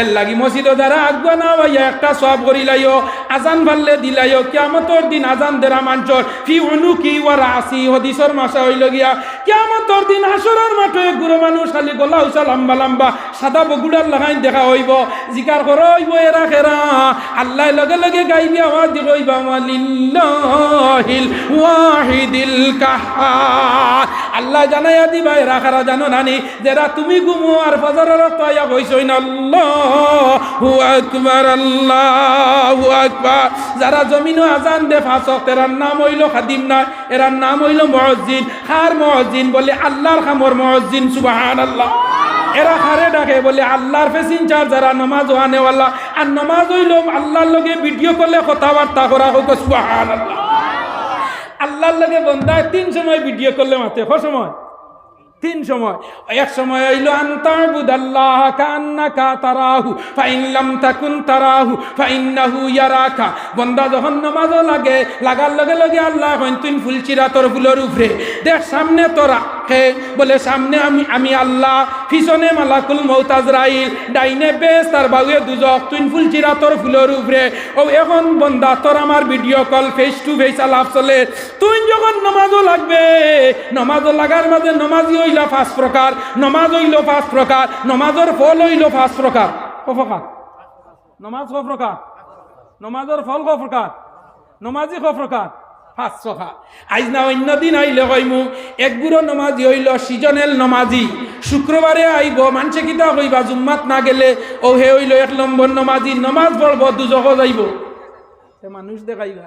এর লাগি মসজিদে যারা আগবা না ভাইয়া একটা সব করিলাইও। আজান ভাললে দিলাইও কিয়ামতর দিন আজান দেরা মাঞ্চর। ফি অনুকি ওয়ার আসি হদিসর মাসা হইল গিয়া। কিয়ামতর দিন আসরের মাঠে গুরু মানুষ খালি গলা উচা লম্বা লম্বা, সাদা বগুড়ার লাগাই দেখা হইব। জিকার কর হইব এরা খেরা। আল্লাহ লগে লগে গাইবি আওয়াজ দি কইবা মালিল্লাহিল ওয়াহিদিল কাহার। আল্লাহ জানাইয়া দিবা, এরা খারা জানো নানি, যারা তুমি গুমো আর ফজরের তয়া কইছই না আল্লাহু আকবার আল্লাহু আকবার। যারা জমিনও আজান দে ফাঁসক, এরার নাম হইল খাদিম না এরার নাম হইল মহজিন খার মহজিন বলে আল্লাহর খামর মহজিন সুবাহান আল্লাহ এরা খারে ডাকে বলে আল্লাহর ফেসিনচার যারা নমাজ ওয়ানেওয়ালা। আর নমাজ হইল আল্লাহর লগে ভিডিও করলে কথাবার্তা করা হোক সুবাহান আল্লাহ আল্লাহর লগে বন্ধায় তিন সময় ভিডিও করলে মাতে ক সময়। তিন সময়। এক সময় হইল আল্লাহ কান্নাকা তারাহু, ফাইন লাম তাকুন তারাহু, ফাইন্নাহু ইয়ারাকা। বন্দা যখন নামাজ লাগে, লাগার লগে লগে আল্লাহ কইন, তুই ফুলচিরা তোর ফুলের উপরে, দেখ সামনে তোরা। হে বলে, সামনে আমি আমি আল্লাহ, পিছনে মালাকুল মৌতাজরাইল ডাইনে বেশ, তার বাউয়ে দুজক তুই ফুলচিরা তোর ফুলের উপরে। ও, এখন বন্দা, তোর আমার video call face to face আলাপ চলে। তুই যখন নমাজও লাগবে, নমাজও লাগার মাঝে নমাজি হইল পাঁচ প্রকার, নমাজ হইল পাঁচ প্রকার, নমাজের ফল হইল পাঁচ প্রকার। ক প্রকার নমাজ ক প্রকার, নমাজের ফল ক প্রকার নমাজি ক প্রকার। পাঁচ ছকা আইজ না অন্য দিন আইলে কইমু এক বুড়ো নমাজি হইল, সিজনেল নমাজি। শুক্রবারে আইব মানুষে কিতা কইবা, জুম্মাত না গেলে ও হে হইল এক নম্বর নমাজি, নমাজ পড়ব দুজক যাইব। মানুষ দেখাইবা,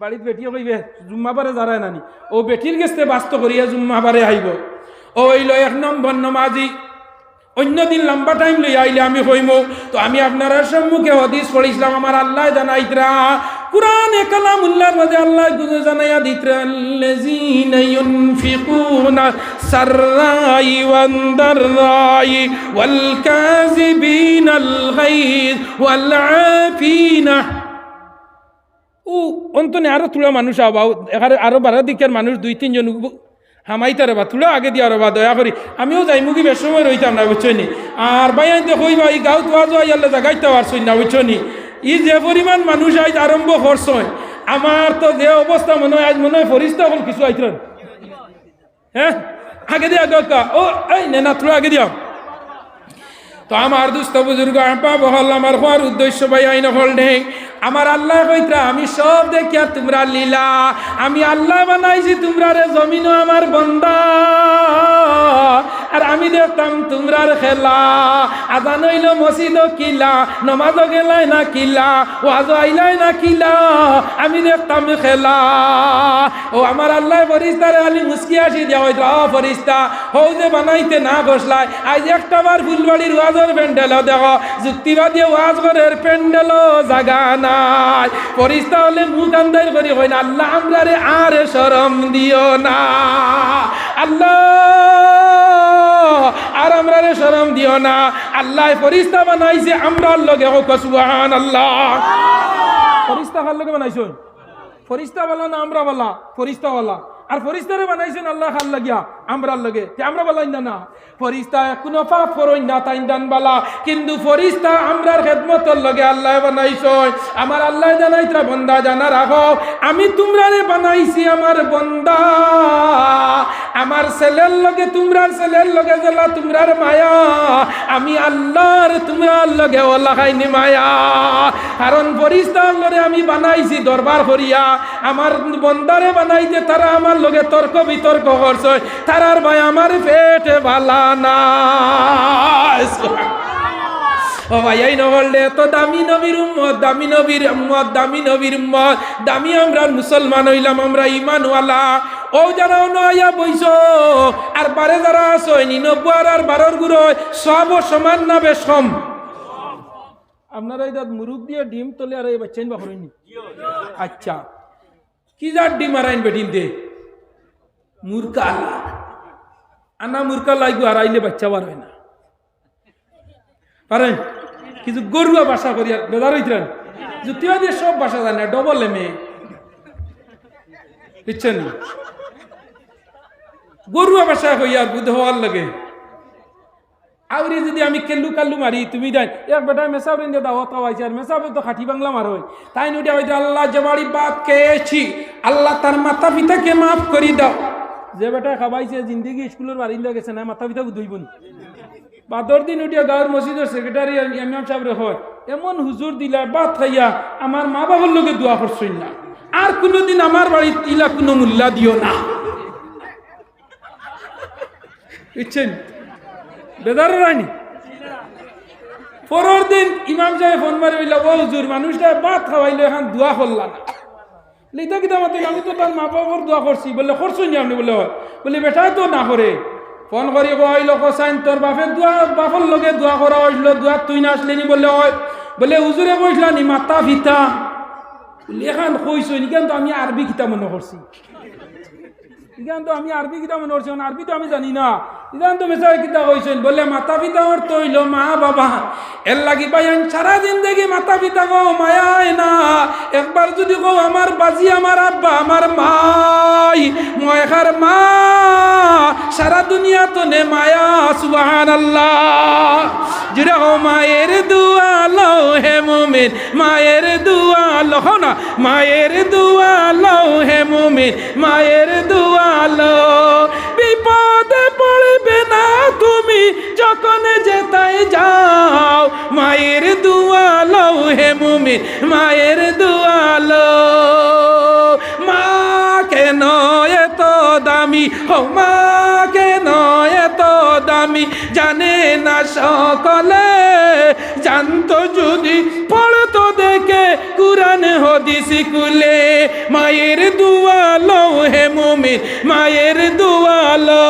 বাড়িত বেটিও কইবে জুম্মা বারে যারায় নানি। ও বেটির গেছে বাস্ত করিয়া জুম্মা বারে আইব। ও হইল এক নম্বর নমাজি। অন্য দিন লম্বা টাইম লই আইলে আমি হইমু তো আমি আপনার সম্মুখে হদিস পড়িছিলাম, আমার আল্লাহ জানাইতরা কুরআন কালাম উল্লাহর মধ্যে আল্লাহ গুজে জানাইয়া দিতরা আল্লাযীনা ইউনফিকুনা সাররাই ওয়ান দাররাই ওয়াল কাযিবিনাল গায়জ ওয়াল আফিনা ও অন্তনে আরও তুলা মানুষ আবাও এখানে আরও বারো দিকের মানুষ, দুই, তিনজন হামাইতে রে বা, তুলা আগে দিয়া রবা দয়া করি। আমিও যাই, মুগি বেশ সময় রইতাম না বুঝছ নি আর বাইন তো কইবা, এই গাঁত ওয়াজ আইয়ালে জাগাইতে পারছই না বুঝছ নি ই যে পরিমাণ মানুষ আজ আরম্ভ করছয় আমার তো যে অবস্থা মনে হয় আজ মনে হয় ফরিস্তা হল কিছু আইতরেন হ্যাঁ আগে দিয়া গা ও এই নেনা তুলা আগে দিয়া। তো আমার দুস্থ বুজুর্গ আপা বহল আমার হওয়ার উদ্দেশ্য ভাই আইন হল নেই আমার আল্লাহ কইত্রা আমি সব দেখিয়া তোমরা লীলা। আমি আল্লাহ বানাইছি তোমরা রে জমিনও আমার বন্দা। আর আমি দেখতাম তোমরার খেলা। আজান হইল মসজিদ কিলা, নমাজ গেলাই না কিলা, ওয়াজ আইলাই না কিলা, আমি দেখতাম খেলা। ও আমার আল্লাহ ফরিস্তারে আলি মুসকি আসি দেওয়া হইতো আ ফরিস্তা হৌ যে বানাইতে না বসলাই, আজ একটা বার ফুলবাড়ির ওয়াজের প্যান্ডেল দেখো, যুক্তিবাদী ওয়াজ ঘরের প্যান্ডেল জাগা নাই। ফরিস্তা হলে মুখ আন্দার করি হয় না, আল্লাহ আমরা রে আর শরম দিও না। আল্লাহ আর শরম দিও না। আল্লাহ ফরিস্তা বানাইছে আমরা লগে। হোক সুবহান আল্লাহ ফরিস্তা কার লগে বানাইছো ফরিস্তা বলা না আমরা বলা ফরিস্তা বলা আর ফরিস্তারে বানাইছেন আল্লাহ খাল লাগিয়া আমরা লগে। তে আমরা বলাই না ফরিস্তা কোনো পাপ করই না দান বালা। কিন্তু ফরিস্তা আমরার খেদমতর লগে আল্লাহ বানাইছ আমার আল্লাহ জানাইতরা, বন্দা জানা রাখো আমি তোমরারে বানাইছি আমার বন্দা। আমার ছেলের লগে, তোমরার ছেলের লগে জেলা তোমরার মায়া। আমি আল্লাহর, তোমরার লগে ও লাগাইনি মায়া। কারণ ফরিস্তার লগে আমি বানাইছি দরবার করিয়া। আমার বন্দারে বানাইতে, তারা আমার লগে তর্ক বিতর্ক করছে। তারার ভাই আমার পেটে বালা না। ও ভাই, এই নহলে তো দামি নবীর উম্মত, দামি নবীর উম্মত, দামি নবীর উম্মত। দামি আমরা মুসলমান হইলাম, আমরা ইমানওয়ালা ও যারা নয়া বইছ, আর বারে যারা আছো নিনব্বই আর বারোর গুড়ো, সব সমান না বেশ কম? আপনারা এই মুরুখ দিয়ে ডিম তোলে আর এই বাচ্চাইন বা আচ্ছা। কি যার ডিম আর আইন বেটিন দে? মূর্খা আনা মূর্খা লাগবে আর আইলে বাচ্চা বার হয় না। পারেন কিছু গরুয়া বাসা করিয়া বেদার হইতেন যুক্তিবাদী সব বাসা জানে ডবল এমে বুঝছেন? গরুয়া বাসা কইয়া বুধ হওয়ার লাগে আউরি যদি আমি কেল্লু কাল্লু মারি, তুমি দেন এক বেটা, মেসাব দাও দাওয়াত খাওয়াইছে আর মেসাবে তো খাটি বাংলা মার তাই নুটি হয়তো আল্লাহ জবাড়ি বাপ খেয়েছি। আল্লাহ তার মাতা পিতাকে মাফ করি দাও। যে বেটা খাবাইছে, জিন্দিগি স্কুলের বারিন্দা গেছে না মাতা পিতা দুই বোন বাদর দিন উঠিয়া গাঁৱৰ মছজিদৰ ছেক্ৰেটাৰী ইমাম সাহেবরে হয়, এমন হুজুর দিলা বাদ খাইয়া আমার মা বাবার লোকে দোয়া করছই না। আর কোনোদিন আমার বাড়ির ইলা কোনো মূল্যা দিও না। বুঝছেন? বেদার রানি। পরের দিন ইমাম সাহেব ফোন মারি বললা, ও হুজুর, মানুষটা ভাত খাওয়াইলো, এখন দোয়া করলা না। লিতা কিতা মাতি আমি তো তার মা বাবার দোয়া করছি। বলে করছ নি আপনি? বলে বলে, বেটা, তো না করে। ফোন করি কইল কসাইন তোর বাপে দোয়া, বাপর লগে দোয়া করা হইছিল দোয়া তুই না আসলি নি? বলে হয়। বলে, হুজুরে কইসলা নি মাতা ভিতা বলে, এখন কইছো নি কেন তো আমি আরবি কিতা মনে করছি। ইখান তো আমি আরবি কিতা মনে করছি আরবি তো আমি জানি না। ইখান তো মেসাই কিতা কইছেন বলে মাতা পিতা তো হইল মা বাবা, এর লাগি বাইন সারা জিন্দগি মাতা পিতা গো, মায়ায় না। একবার যদি কো আমার বাজি, আমার আব্বা, আমার মাই ময়খার মা সারা দুনিয়া তো নে মায়া সুবাহান আল্লাহ ও মায়ের দুয়া হে মোমেন, মায়ের দুয়া লো না, মায়ের দুয়া হে মোমেন, মায়ের দুয়া লো বিপদে পড়বে না তুমি, যখন যেতাই যাও, মায়ের দুয়া হে মোমেন, মায়ের দুয়া লো মা, কেন এত দামি? হো মা দামি জানে না সকলে। জানতো যদি, পড়তো দেখে কুরান হদিসি কুলে মায়ের দুয়ালো হে মুমিন, মায়ের দুয়ালো।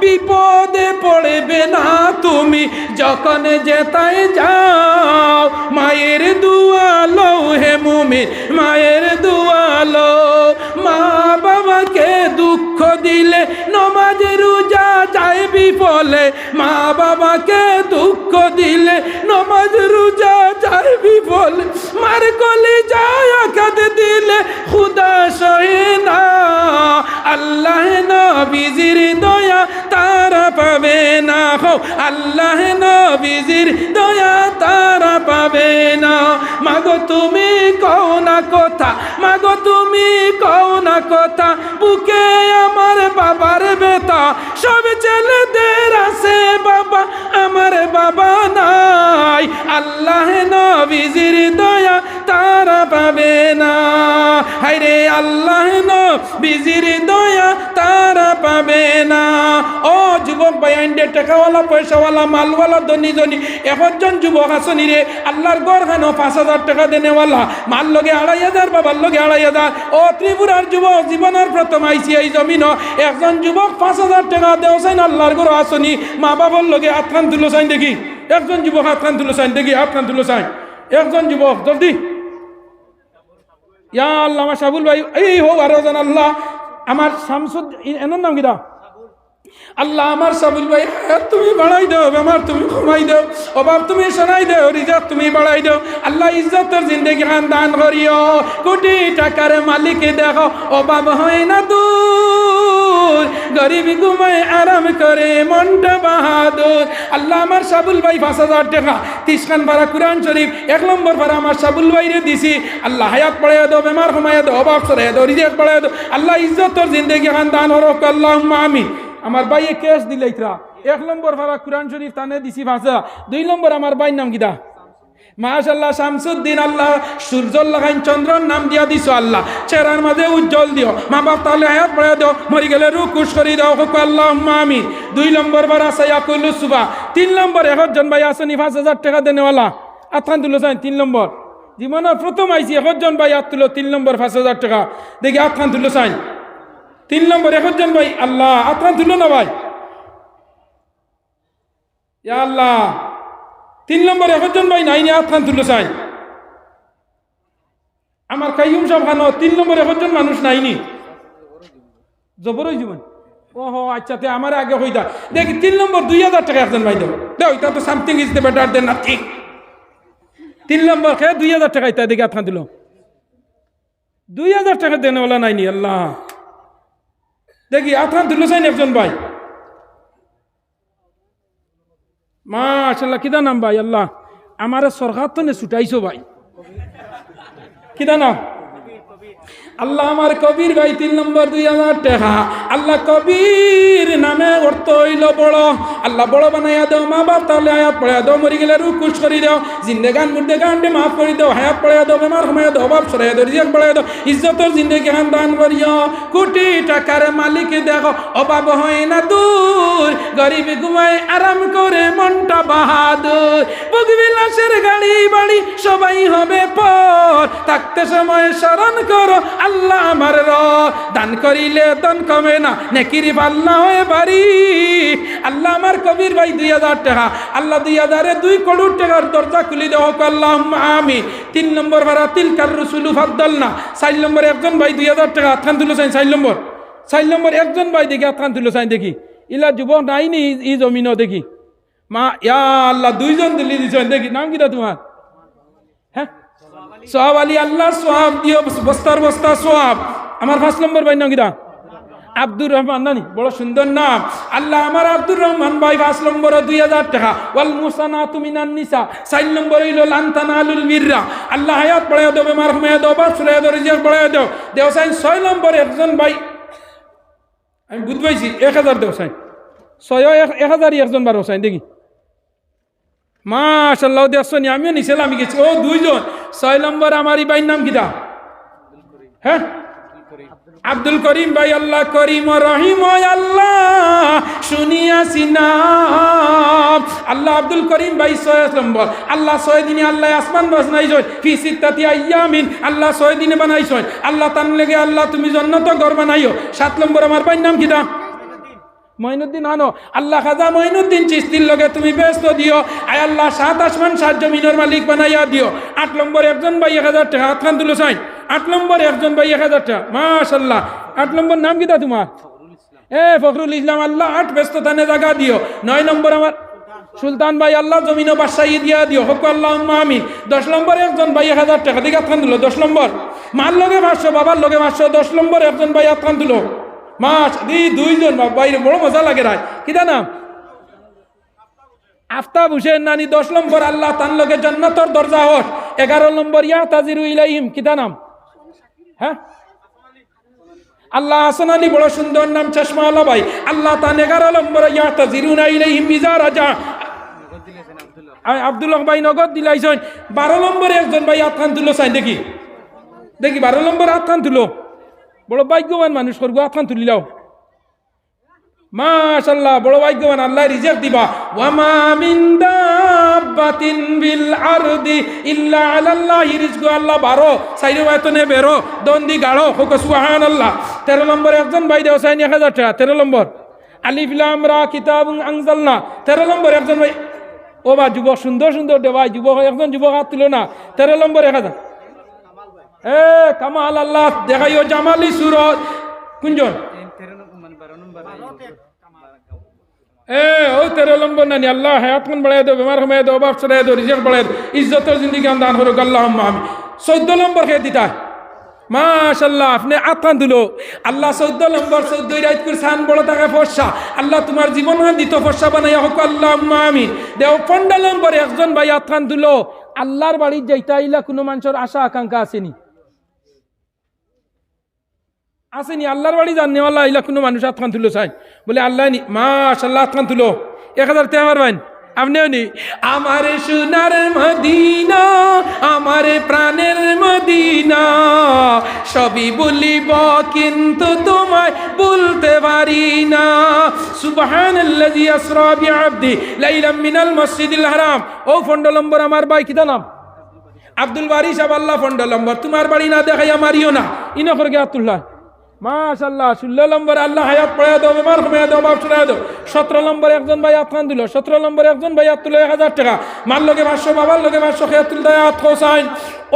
বিপদে পড়বে না তুমি, যখন যেতাই যাও। মায়ের দুয়ালো হে মুমিন, মায়ের দুয়ালো। বিফলে মা বাবাকে দুঃখ দিলে, নমাজ রোজা যায় বিফলে মার কলি যায় দিলে, খুদা সহে না। আল্লাহ নবীজির দয়া তারা পাবে না হো। আল্লাহ নবীজির দয়া তারা পাবে না। মাগো তুমি কও না কথা, মাগো তুমি কও না কথা। বুকে আমার বাবার বেতা সব ছেলেদের আছে বাবা, আমার বাবা নাই। আল্লাহ নবীজির দয়া তারা পাবে না। হাইরে আল্লাহ নবীজির দয়া তারা পাবে না। ও যুবক বাইন্ডে টাকাওয়ালা, পয়সাওয়ালা, মালওয়ালা, ধনী ধনী, একজন যুবক আসনি রে, আল্লাহর গড় খানো পাঁচ হাজার টাকা দেনেওয়ালা, মাল লগে আড়াই হাজার, বাবার লগে আড়াই হাজার। ও ত্রিপুরার যুবক জীবনের প্রথম আইসি এই জমিন একজন যুবক পাঁচ হাজার টাকা দেও চাইন আল্লাহর গড় আসনি। মা বাবার লগে আটখান তুলো দেখি, একজন যুবক আটখান তুলো চাইন দেখি আটখান তুলো চাইন একজন যুবক, জলদি। ইয়া আল্লাহ, আমার সাবুল ভাই, এই হোক আরও জান আল্লাহ। আমার শামসুদ এনার নাম কিনা আল্লাহ আমার সাবুল ভাই, হায়াত তুমি বাড়াই দাও আমার তুমি কমাই দাও, অভাব তুমি শোনাই দাও রিজাত তুমি বাড়াই দাও। আল্লাহ ইজ্জতের জিন্দগি খান দান করিও। কোটি টাকার মালিক দেখো, অভাব হয় না দূর। গরিব ঘুমায় আরাম করে, মনটা বাহাদুর। আল্লাহ আমার সাবুল ভাই, পাঁচ হাজার টাকা তিসখান ভাড়া কুরআন শরীফ, এক নম্বর ভাড়া আমার সাবুল ভাইরে দিছি। আল্লাহ হায়াত পড়াই দাও, বেমার কমাই দাও, অভাব সরাই দাও রিজাত পড়াই দাও। আল্লাহ ইজ্জতের জিন্দগি খান দান হরক আল্লাহ আমি আমার বাইয়ে কেস দিলে ইতরা। এক নম্বর ভাড়া কুরআন শরীফ তানে দিছি ভাষা দুই নম্বর আমার বাইর নাম কিতা? মাশাল্লাহ শামসুদ্দিন আল্লাহ সূর্য লাগাইন চন্দ্রন নাম দিয়া দিছো আল্লাহ। চেহারার মাঝে উজ্জ্বল দিও। মা বাপ তাহলে হায়াত পড়ে দিও। মরি গেলে রু কুশ করি দাও। হুকু আল্লাহ আমি দুই নম্বর বার আছে ইয়াকুল্লু সুবা। তিন নম্বর একজন ভাই আসনি পাঁচ হাজার টাকা দেনেওয়ালা। আথান তুলো চাই তিন নম্বর। জীবনের প্রথম আইসি একজন ভাই আত তুলো তিন নম্বর পাঁচ হাজার টাকা। দেখি আথান তুলো চাই তিন নম্বর একজন ভাই, আল্লাহ আত্রান তুলো না ভাই? আল্লাহ, তিন নম্বর একজন ভাই নাই আত্রান তুলো চাই আমার কাইম খানো তিন নম্বর একজন মানুষ নাইনি। জবরই জীবন ও হো আচ্ছা তে আমার আগে হইতা। দেখি, তিন নম্বর দুই হাজার টাকা একজন ভাই দেবো এটা তো something is the better than nothing তিন নম্বর খেয়ে দুই হাজার টাকা ইতা দেখি আত্রান দিল দুই হাজার টাকা দেনেওয়ালা নাইনি, আল্লাহ। দেখি আথান তুলো চাইন একজন ভাই। মা মাশাল্লাহ কিদা নাম ভাই, আল্লাহ। আমার সরকার তো নে ছুটাইছো ভাই। কিদা নাম? আল্লাহ আমার কবির ভাই তিন নম্বর দুই হাজার টাকা। আল্লাহ কবির নামে অর্থ হইল বড়। আল্লাহ বড় বানাইয়া দেও, মা বাপ তাহলে হায়াত পড়াইয়া দেও, মরি গেলে রুকুশ করি দেও। জিন্দেগান মুর্দেগান ডে মাফ করি দেও, হায়াত পড়াইয়া দেও, বেমার সময় দেও, অভাব সরাইয়া দেও রিজিক পড়াইয়া দেও, ইজ্জতর জিন্দেগি হান দান করিও কোটি টাকার মালিক দেখো, অভাব হয় না দূর। গরিব ঘুমায় আরাম করে মনটা বাহাদুর। বুকবিলাসের গাড়ি বাড়ি সবাই হবে পর। থাকতে সময় স্মরণ করো আল্লাহ আমার র দান করিলে দান কমে না, নেকির পাল্লা হয়ে বাড়ি। আল্লাহ আমার কবির ভাই দুই হাজার টাকা, আল্লাহ দুই হাজারে দুই করোড় টাকার দরজা খুলি দেওয়া আল্লাহ আমি তিন নম্বর ভাড়া তিলকার রসুলু ফাদ্দাল না চার নম্বর একজন ভাই দুই হাজার টাকা আথান তুলো চাই, চার নম্বর। চার নম্বর একজন ভাই দেখি আথান তুলো চাই, দেখি। ইলা যুবক নাই নি ই জমিনও দেখি। মা, ইয়া আল্লাহ, দুইজন দিল্লি দিছেন দেখি, নাম কিটা তোমার? সোহাব আলী আল্লাহ, সোহাব দিও বস্তার বস্তা সোহাব। আমার পাঁচ নম্বর ভাই কিটা? আব্দুর রহমান, নানি? বড় সুন্দর নাম। আল্লাহ আমার আব্দুর রহমান ভাই পাঁচ নম্বর দুই হাজার টাকা। ওয়াল মুসানা তুমি নিসা। চার নম্বর হইল লান্তানা আলুল মির্রা। আল্লাহ হায়াত পড়াই দেবে মার হুমায় দেও বাপ সুরাই দেও, রিজিয়াক পড়াই দেও। দেও সাইন ছয় নম্বর একজন ভাই, আমি বুঝ পাইছি, এক হাজার দেও সাইন ছয় এক হাজারই একজন বারো সাইন দেখি। মাশাল্লাহ দেখছ নি আমিও নিছিলাম আমি গেছি ও দুইজন। ছয় নম্বর আমার এই ভাইয়ের নাম কিটা হ্যাঁ? আব্দুল করিম ভাই, আল্লাহ করিম রহিম আল্লাহ শুনিয়াছি নাম আল্লাহ আব্দুল করিম ভাই, ছয় নম্বর। আল্লাহ ছয় দিনে আল্লাহ আসমান বাজনাইছয় ফি সিত্তাতি আইয়ামিন। আল্লাহ ছয় দিনে বানাইছয় আল্লাহ তান লেগে আল্লাহ তুমি জন্নত ঘর বানাইও। সাত নম্বর আমার ভাইয়ের নাম কিটা মঈনুদ্দিন আনো। আল্লাহ খাজা মঈনুদ্দিন চিস্তির লগে তুমি ব্যস্ত দিও। আয় আল্লাহ, সাত আসমান, সাত জমিনের মালিক বানাইয়া দিও। আট নম্বর একজন ভাই এক হাজার টাকা। হাত খান তুলো সাইন আট নম্বর একজন ভাই এক হাজার টাকা। মাশাল্লাহ। আট নম্বর নাম কিতা তোমার? এ, ফখরুল ইসলাম, আল্লাহ, আট ব্যস্ত থানে জায়গা দিও। নয় নম্বর আমার সুলতান ভাই, আল্লাহ জমিন বাসাই দিয়া দিও। হক আল্লাহ আমিন। দশ নম্বর একজন ভাই এক হাজার টাকা। দিকে আত্মান দিল দশ নম্বর। মার লগে পাঁচশো বাবার লগে পাঁচশো দশ নম্বর একজন ভাই আত্মান দিল মাস দি দুইজন বাইরে বড় মজা লাগে রায়। কিতা নাম আফতাব হুসেন নানি দশ নম্বর, আল্লাহ তান লগে জান্নাতর দরজা হট এগারো নম্বর ইয়া তাজিরু ইলাইহিম কিতা নাম হ্যাঁ? আল্লাহ হাসান আলী বড় সুন্দর নাম চশমা আলা ভাই। আল্লাহ তান এগারো নম্বর ইয়া তাজিরুনা ইলাইহিম মিজা রাজা আব্দুল্লাহ ভাই নগদ দিলাইছেন। বারো নম্বরে একজন ভাই আত্মান তুলো চাই, দেখি। দেখি, বারো নম্বর আত্মান তুলো বড় ভাগ্যবান মানুষ করব আত্মান তুলিলাও। মাশাল্লাহ, বড় ভাগ্যবান, আল্লাহ রিজেক্ট দিবা। ওয়ামা মিন বিল আরদি ইল্লা আলাল্লাহি আল্লাহ বারো সাইরে বেতনে বেরো, দন্দি গাড়ো হোক, সুবহানাল্লাহ। 13 নম্বর, একজন ভাই দেও সাইনি 1000 টাকা 13 নম্বর। আলিফ লাম রা কিতাব আনজালনা। 13 নম্বর, একজন ভাই ও বা যুবক, সুন্দর সুন্দর দে ভাই যুবক একজন যুবক হাত তুলো না। 13 নম্বর 1000 এ, কামাল আল্লাহ, দেখাইও জামালি সুরত। কুঞ্জন। এ, ও তেরো নম্বর নানি, আল্লাহ হায়াত মন বাড়াই দাও, বেমার সময় দাও, বাপ সরাই দাও রিজেক্ট বাড়াই দাও, ইজ্জতের জিন্দিগি দান হরুক আল্লাহ আমি চোদ্দ নম্বর খেয়ে দিতা। মাশাল্লাহ আপনি আত্মান দিল। আল্লাহ চৌদ্দ নম্বর চৌদ্দ রাইত করে সান বড় টাকা ফর্সা। আল্লাহ তোমার জীবন দিত, ফর্সা বানাইয়া হোক আল্লাহ আমি দেও পনেরো নম্বর একজন ভাই আত্মান দিল। আল্লাহর বাড়ির যাইতা আইলা কোনো মানুষের আশা, আকাঙ্ক্ষা আসেনি আসেনি, আল্লাহর বাড়ি জাননে আল্লাহ আইলা কোনো মানুষ আত্মান তুলো চাই বলে, আল্লাহ নি মাশাল্লাহ আত্মান তুলো এক হাজার তে আমার বাইন। আপনিও নি? আমার সোনার মদিনা, আমার প্রাণের মদিনা, সবই বলিব, কিন্তু তোমায় বলতে পারি না। সুবহানাল্লাযী আসরা বিআবদি লাইলাম মিনাল মসজিদিল হারাম। ও ফন্ড নম্বর, আমার ভাই কিতা নাম? আব্দুল বারি সাহেব, আল্লাহ ফন্ড নম্বর। তোমার বাড়ি না দেখাই আমারিও না। ইনকর গে আতুল্লাহ মাশাল্লাহ ষোলো নম্বর আল্লাহ হায়াত পড়াই দাও, বেমার কমাই দাও, বাপ শুনাই দাও। সতেরো নম্বর একজন ভাই আত্মান দিল, সতেরো নম্বর একজন ভাই আত তুলো এক হাজার টাকা। মার লগে পাঁচশো, বাবার লগে পাঁচশো খেয়ে তুলতে আত খোসাইন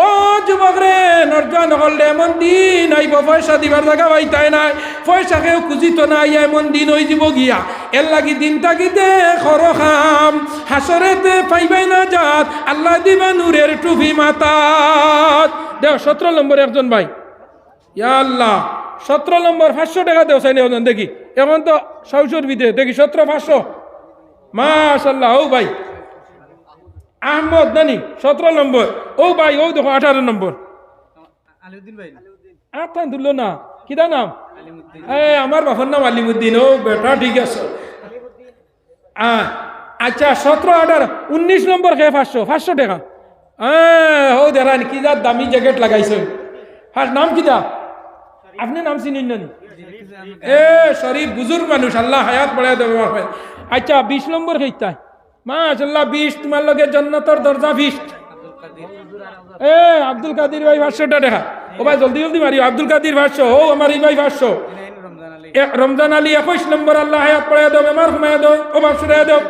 ও যুবক রে নর্জা নহল এমন দিন আইব, পয়সা দিবার জায়গা পাইতাই নাই। পয়সা খেয়েও খুঁজিত নাই, এমন দিন হয়ে যাব গিয়া। এর লাগি দিন তাকিতে খর খাম? হাসরেতে পাইবাই না যাত আল্লাহ দিবা নূরের টুপি মাতাত। দেও, সতেরো নম্বর একজন ভাই। ইয়া আল্লাহ সতেরো নম্বর পাঁচশো টাকা দেও চাইলে ওজন দেখি। এখন তো সৌসর বিদে দেখি সতেরো পাঁচশো। মাশাল্লাহ ও ভাই। আহমদ নানি সতেরো নম্বর। ও ভাই ও দেখো আঠারো নম্বর। আঠান তুললো না? কিদা নাম? এ আমার বাবার নাম আলিমুদ্দিন ও বেটা ঠিক আছে। আ, আচ্ছা সতেরো আঠারো উনিশ নম্বর খেয়ে পাঁচশো? পাঁচশো টাকা। হ্যাঁ ও দেখান কি যা দামি জ্যাকেট লাগাইছে। ফার্স্ট নাম কিদা আপনি নাম চিনেন না এ শরীফ বুজুর্গ মানুষ আল্লাহ হায়াত বড়াই দেবে বাপে। আচ্ছা বিশ নম্বর খেইতা মাশাল্লাহ বিশ তোমার লগে জন্নতর দরজা বিশ। এ আব্দুল কাদির ভাই পাঁচশোটা দেখা। ও ভাই জলদি জলদি মারিও। আব্দুল কাদির পাঁচশো ও আমার এই ভাই পাঁচশো রমজান আলী এ রমজান আলী একুশ নম্বর আল্লাহ হায়াত পড়াই দাও বেমার ঘুমাই দাও ও বাপ সুরাই দাও।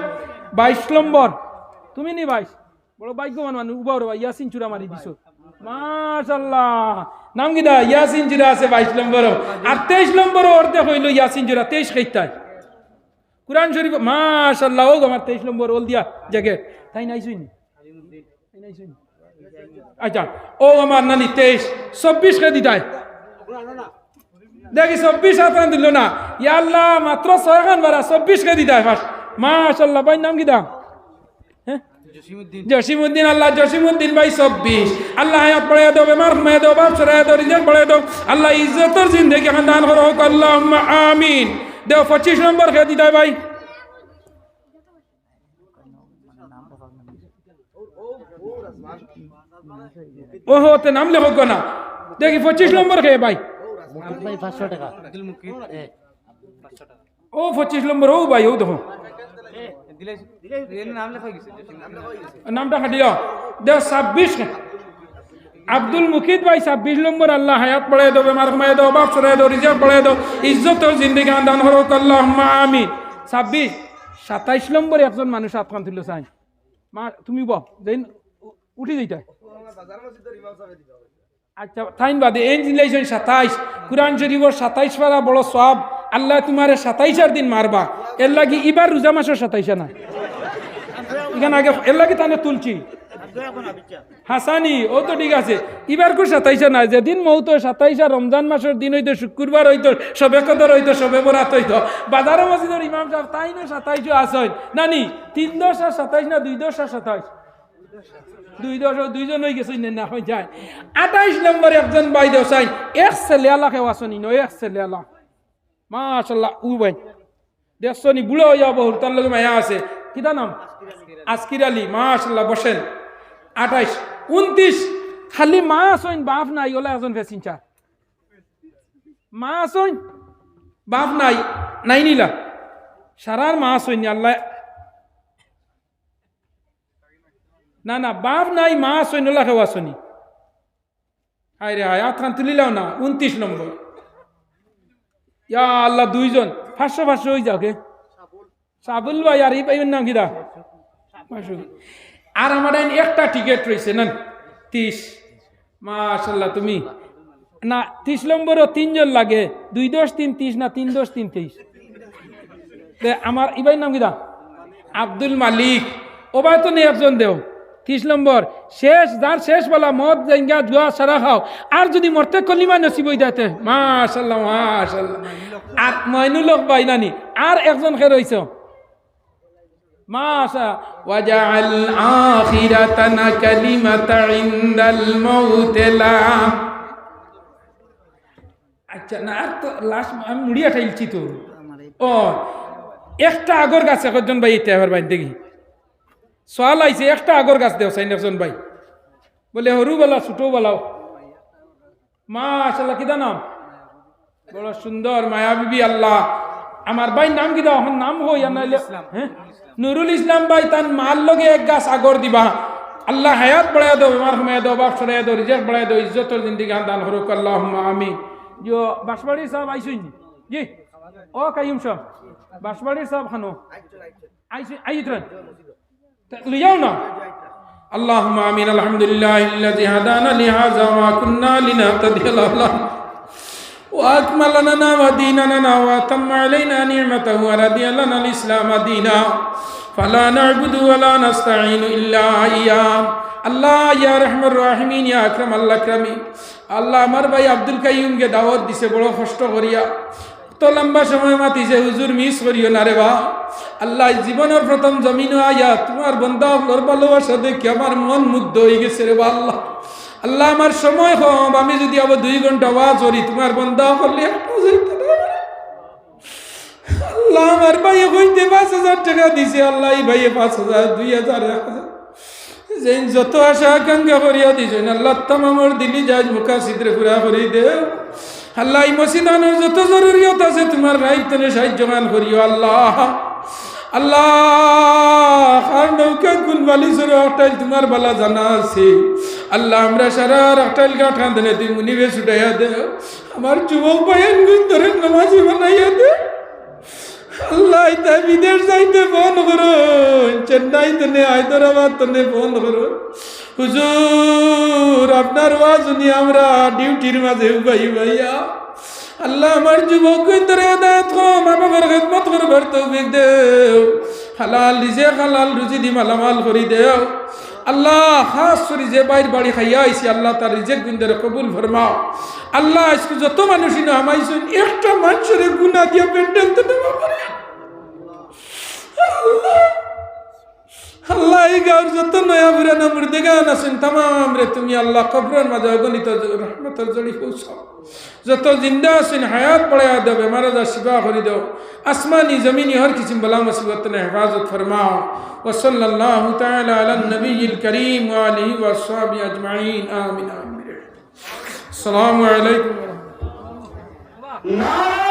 বাইশ নম্বর তুমি নি বাইশ? বড় ভাগ্যবান মানুষ উবার ভাই ইয়াসিন চূড়া মারি দিছো। মাশাল্লাহ নাম কি দা? ইয়াসিন চূড়া আছে, বাইশ নম্বর আর তেইশ নম্বর অর্ধেক হইল ইয়াসিন চূড়া তেইশ খেইতায় কোরআন শরীফ মাশাল্লাহ ও আমার তেইশ নম্বর ওল দিয়া জ্যাকেট তাই নাই শুনি? আচ্ছা ও আমার নানি, তেইশ। চব্বিশ কে দিতায় দেখি, চব্বিশ হাতান দিল না। ইয়াল্লাহ মাত্র ছয় খান বারা চব্বিশ কে দিতায় ফার্স্ট। মাশাল্লাহ ভাই নাম কি দাম জসিমুদ্দিন আল্লাহ জসিমুদ্দিন ভাই চব্বিশ। আল্লাহ হায়াত পড়াই দাও বেমার ঘুমাই দাও বাপ সরাই দাও রিজেক্ট পড়াই দাও। আল্লাহ ইজ্জতর জিন্দগি খানদান করো আল্লাহ আমিন। দেও পঁচিশ নম্বর খেয়ে দিতায় ভাই ওহো তে নাম লেখক না। দেখি পঁচিশ নম্বর খেয়ে ভাই। ও পঁচিশ নম্বর ও ভাই ও দেখো দিলে এর নাম লেখা গেছে জসিমুদ্দিন নামটা খাটিও দেও ছাব্বিশ আব্দুল মুকিদ ভাই ছাব্বিশ নম্বর আল্লাহ হায়াত পড়াই দাও বেমার ঘুমাই দাও বাপ সরাই দাও রিজার্ভ পড়াই দাও ইজ্জত জিন্দিগি দান হরো আল্লাহ আমি ছাব্বিশ। সাতাইশ নম্বর একজন মানুষ আতকান তুললো চাই মা তুমি বহ যেন উঠি যাইতা। আচ্ছা থাইন বাদে এন জিলাইছেন সাতাইশ। কুরআন শরীফর সাতাইশ পারা বড় সব আল্লাহ তোমারে সাতাইশার দিন মারবা। এর লাগি ইবার রোজা মাসের সাতাইশা না। এখানে আগে এর লাগি তানে তুলছি। হাসানি, ও তো ঠিক আছে। এবার কো সাতাইশা না, যেদিন মৌত সাতাইশা, রমজান মাসের দিন হইতো, শুক্রবার হইতো, সবে কদর হইতো, সবে বরাত হইতো। বাজার মসজিদের ইমাম সাহেব, তাই না সাতাইশও আসেন? নানি, তিন দশ আর সাতাইশ না, দুই দশ আর সাতাইশ? দুই দশ দুইজন হয়ে গেছে না হয়ে যায়। আঠাইশ নম্বর একজন বাই দেও চাই এক ছেলে আল্লাহ কেউ আসনি ন এক ছেলে আল্লাহ। মাশাল্লাহ উ ভাই। দেখছ নি, বুড়ো হইয়া বহু তার লগে মায়া আছে। কিতা নাম? আজকির আলী মাশাল্লাহ বসেন। আঠাইশ, উনত্রিশ, খালি মা আসইন বাপ নাই, ওলা একজন ফেসিনচা মা আসইন বাপ নাই নাই নিলা। সারার মা আসইন আল্লাহ। না না, বাপ নাই, মা আসইন ওলা কেউ আসনি হায় রে, হায় আথান তুলিলাও না, উনত্রিশ নম্বর। ইয়া আল্লাহ, দুইজন। পাঁচশো পাঁচশো হয়ে যাও, কে? সাবুল ভাই, আর এই পাইবেন নাম পাঁচশো। আর আমার একটা টিকিট রয়েছে না তিরিশ মাশাল্লাহ, তুমি। না তিরিশ নম্বরও তিনজন লাগে। দুই দশ, তিন তিরিশ না, তিন দশ, তিন তেইশ আমার ইবাই নাম কিদা আব্দুল মালিক। ওবাই তো নেই একজন দেও। তিরিশ নম্বর শেষ যার শেষ বলা মদ জাইঙ্গা জুয়া সারা খাও। আর যদি মরতে কলিমা নসিব হয়ে যাতে মাশাল্লাহ মাশাল্লাহ। আর মইনুল হক ভাই নানি আর একজন খে রয়েছ মাশা ওয়াজআল আখিরাতানা কালিমাতা ইনদাল মাউত লা। আচ্ছা না আর তো লাস্ট আমি মুড়িয়া ঠাইলছি তো। ও একটা আগর গাছ একজন ভাই এটা এবার ভাই দেখি। সোয়াল আইছে একটা আগর গাছ দেও সাইন একজন ভাই। বলে হরু বেলা ছোটো বেলাও। মাশাল্লাহ কিদা নাম? বড় সুন্দর মায়া বিবি আল্লাহ। আমার ভাই নাম কিদা? এখন নাম হই হ্যাঁ? নুরুল ইসলাম ভাই তান মাল লগে এক গাছ আগর দিবা। আল্লাহ হায়াত বড়াই দো বেমার ঘুমাই দো বাপ সরাই দো রিজেক্ট বড়াই দো ইজ্জতর জিন্দিগি দান হরুক আল্লাহ আমি जो বাঁশবাড়ি সাহেব আইসুন জি? ও কাইম সাহেব বাঁশবাড়ির সাহেব খানো। আইসু আইতরেন লিয়াও না اللهم امين الحمد لله الذي هدانا لهذا وما كنا لنهتدي لولا واكمل لنا وديننا واتم علينا نعمته ورضي لنا الاسلام دينا فلا نعبد ولا نستعين الا اياه আল্লাহ ইয়া রহমান রাহিমিন ইয়া আকরাম আল্লাহ আকরামিন আল্লাহ আমার ভাই আব্দুল কাইয়ুমকে দাওয়াত দিছে বড় কষ্ট করিয়া তো লম্বা সময় মাতিছে, হুজুর মিস করিও না রে বা। আল্লাহ, জীবনের প্রথম জমিন আয়া, তোমার বন্ধা হলোর ভালোবাসা দেখি আমার মন মুগ্ধ হয়ে গেছে রে বা আল্লাহ। আল্লাহ, আমার সময় কম, আমি যদি আবার দুই ঘণ্টা ওয়াজ করি, তোমার বন্ধা করলে। আল্লাহ, আমার ভাই হইতে পাঁচ হাজার টাকা দিছে, আল্লাহ, এই ভাইয়ে পাঁচ হাজার, দুই হাজার, এক হাজার। যত আশা আকাঙ্ক্ষা করিয়া দিছেন, আল্লাহ, তামামর দিলি যাজ মুখা সিদ্রে পুরা করি দে আল্লাহ, এই মসজিদানোর যত আছে তোমার রাইত তনে সাহায্য মান করিও আল্লাহ। তোমার বালা জানা আছে। আল্লাহ, আমরা সারা তুই ছুটাইয়া দে। আমার ভাইয়ের ধরে দে। আল্লাহ এটা বিদেশ করো। চেন্নাই হায়দ্রাবাদ করো। আপনার ওয়াজ নিয়ে আমরা ডিউটির মাঝে ভাই ভাইয়া আল্লাহ আমার যুবক হেদায়ত কো মা বাবার খেদমত করবার তৌফিক দেও। হালাল রিজে হালাল রুজি দি মালামাল করি দেও। আল্লাহ, খাস করে যে বাইর বাড়ি খাইয়া আইছি, আল্লাহ তার রিজেক বিন্দরে কবুল ফরমাও। আল্লাহ, আজকে যত মানুষই না আমাইছেন একটা মানুষের গুণা দিয়া পেন্ডেল তো পারে আল্লাহ এই গাঁর যত নয়া বিরানা মুর্দেগান আছেন তাম রে তুমি আল্লাহ কবরের মাঝে অগণিত রহমতের জড়ি পৌঁছাও যত জিন্দা আছেন হায়াত পড়াইয়া দেবে মারা যা শিবা করি দেও আসমানি জমিনি হর কিসিম বলা মুসিবত নে হেফাজত ফরমাও وصلى الله تعالى على النبي الكريم وآله وأصحابه أجمعين آمين آمين السلام عليكم ورحمة الله